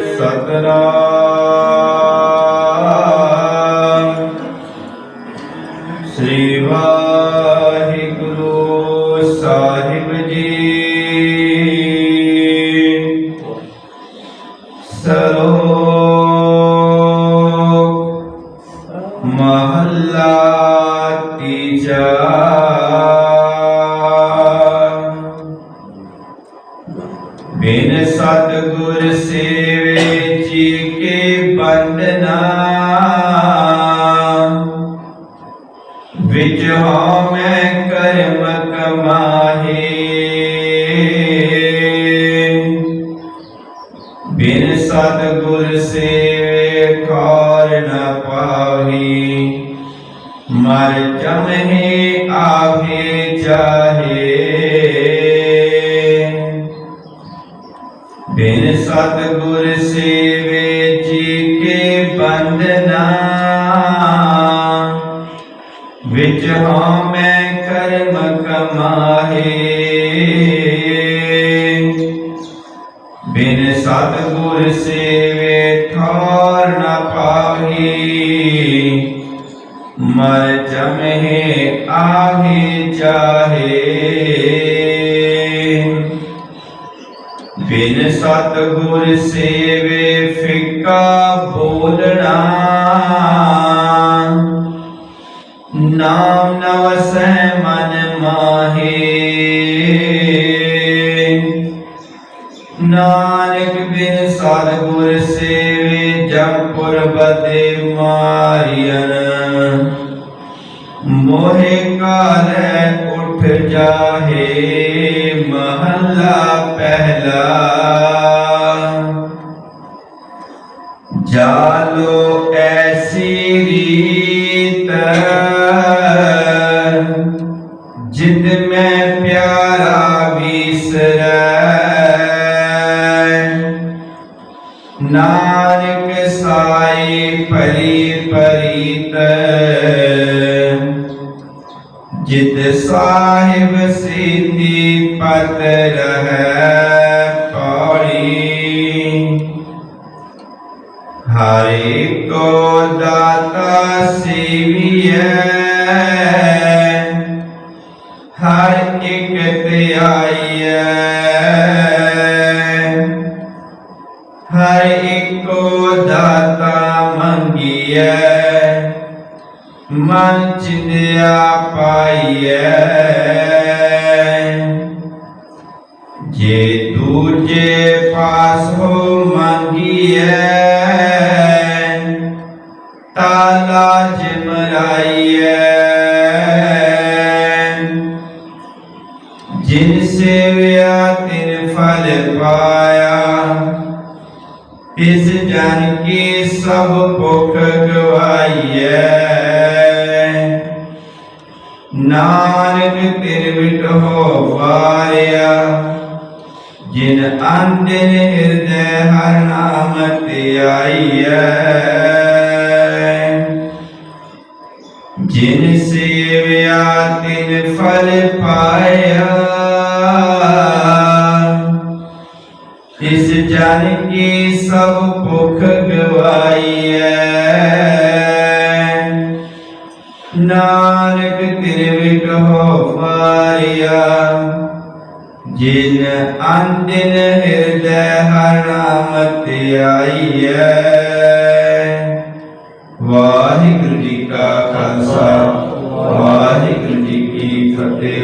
ਸਤਨਾਮ। ਸ੍ਰੀ ਵਾਹਿਗੁਰੂ ਸਾਹਿਬ ਜੀ। ਸਰੋ ਮਹੱਲਾ ਤੀਜਾ। ਬਿਨ ਸਤਿਗੁਰ ਸੇਵੇ ਜੀ ਕੇ ਬੰਦਨਾ ਵਿਚ ਹਉ ਮੈਂ ਕਰਮ ਕਮਾਹੇ। ਬਿਨ ਸਤਿਗੁਰ ਸੇਵੇ ਖਾਰ ਨ ਪਾਹੀ। ਮਰ ਜਮਹਿ ਆਗੇ ਚਾਹੇ। ਸਤਿਗੁਰ ਸੇਵੇ ਜੀ ਕੇ ਬੰਦਨਾ। ਵਿੱਚ ਹਾਂ ਮੈਂ ਕਰਮ ਕਮਾਹੇ। ਬਿਨ ਸਤਿਗੁਰ ਸੇਵੇ ਠੌਰ ਨ ਪਾਹੀ। ਮਰ ਜਮਹਿ ਆਹੇ ਚਾਹੇ ਬਿਨ ਸਤਿਗੁਰ ਸੇਵੇ ਫਿੱਕਾ ਬੋਲਣਾ। ਨਾਮ ਨਵਸੈ ਮਨ ਮਾਹੇ। ਨਾਨਕ ਬਿਨ ਸਤਿਗੁਰ ਸੇਵੇ ਜੰਪੁਰ ਪੁਰਬਤੇ ਮਾਰਿයਨ ਮੋਹਿ ਕਾਲੈ ਉਠ ਜਾਹੇ ਮਹੱਲਾ ਪਹਿਲਾ। ਜਾਲੋ ਐਸੀ ਰੀਤ ਜਿਤ ਮੈਂ ਪਿਆਰਾ ਵਿਸਰੈ। ਨਾਨਕ ਸਾਈ ਪਰੀ ਪਰੀਤ ਜਿਤ ਸਾਹਿਬ ਸੀਤੀ ਪਤ ਰਹਿ। ਹਰਿ ਕੋ ਦਾਤਾ ਸੇਵੀਐ ਹਰ ਇੱਕ ਧਿਆਈਐ ਹਰ ਇੱਕੋ ਦਾਤਾ ਮੰਗੀਐ। ਮਨ ਚਿੰਦਿਆ ਪਾਈਐ। ਜੇ ਦੂਜੇ ਪਾਸ ਹੋ ਮੰਗੀਐ ਤਾਲਾ ਜਿਮਰਾਈਐ ਜਿਨ ਸੇਵਿਆ ਤਿਨ ਫਲ ਪਾਇਆ ਇਸ ਜਨ ਕੀ ਸਭ ਭੁਖ ਗਵਾਈਐ ਨਾਨਕ ਤਿਨ ਮਿਟੋ ਵਾਰਿਆ ਜਿਨ ਅੰਦਿਨ ਹਿਰਦੈ ਹਰ ਨਾਮ ਧਿਆਈਐ ਜਿਨ ਸੇਵਿਆ, ਤਿਨ ਫਲ ਪਾਇਆ। ਇਸ ਜਨ ਕੀ ਸਭ ਭੁਖ ਗਵਾਈਐ। ਨਾਨਕ ਤਿਨ ਵਿਟੋ ਵਾਰਿਆ ਜਿਨ ਅੰਦਿਨ ਹਿਰਦੈ ਹਰਾਮਤ ਆਈਐ ਵਾਹਿਗੁਰੂ ਜੀ ਕਾ ਖਾਲਸਾ ਵਾਹਿਗੁਰੂ ਜੀ ਕੀ ਫਤਿਹ।